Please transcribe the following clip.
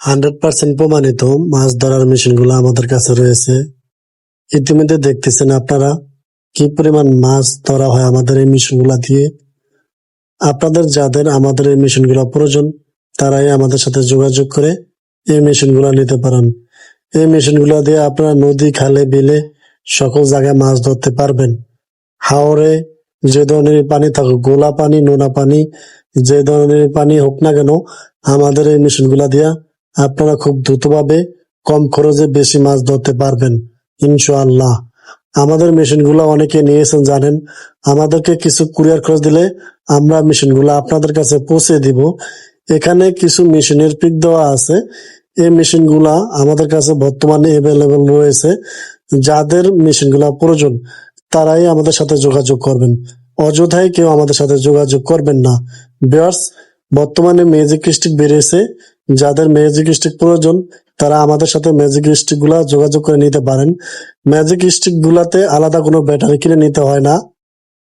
Hundred percent প্রমাণিত মাছ ধরার মেশিনগুলো আমাদের কাছে রয়েছে। ইতিমধ্যে দেখতেছেন আপনারা কি পরিমাণ মাছ ধরা হয় আমাদের এই মেশিনগুলো দিয়ে। আপনাদের যাদের আমাদের এই মেশিনগুলো প্রয়োজন, তারাই আমাদের সাথে যোগাযোগ করে এই মেশিনগুলো নিতে পারেন। এই মেশিনগুলো দিয়ে আপনারা নদী, খালে, বিলে সকল জায়গায় মাছ ধরতে পারবেন। হাওরে যে ধরনের পানি থাকুক, গোলা পানি, নোনা পানি, যে ধরনের পানি হোক না কেন, আমাদের এই মেশিনগুলা দিয়া আপনারা খুব দ্রুতভাবে কম খরচে বেশি মাছ ধরতে পারবেন, ইনশাআল্লাহ। আমাদের মেশিনগুলো অনেকে নিয়েছেন, জানেন। আমাদেরকে কিছু কুরিয়ার খরচ দিলে আমরা মেশিনগুলো আপনাদের কাছে পৌঁছে দিব। এখানে কিছু মেশিনের পিক দেওয়া আছে। এই মেশিনগুলা আমাদের কাছে বর্তমানে এভেলেবল রয়েছে। যাদের মেশিনগুলা প্রয়োজন, তারাই আমাদের সাথে যোগাযোগ করবেন। অযথায় কেউ আমাদের সাথে যোগাযোগ করবেন না। বিয়ার্স বর্তমানে ম্যাজিক স্টিক বেরিয়েছে। যাদের ম্যাজিক স্টিক প্রয়োজন, তারা আমাদের সাথে ম্যাজিক স্টিকগুলা যোগাযোগ করে নিতে পারেন। ম্যাজিক স্টিক গুলাতে আলাদা কোনো ব্যাটারি কিনে নিতে হয় না।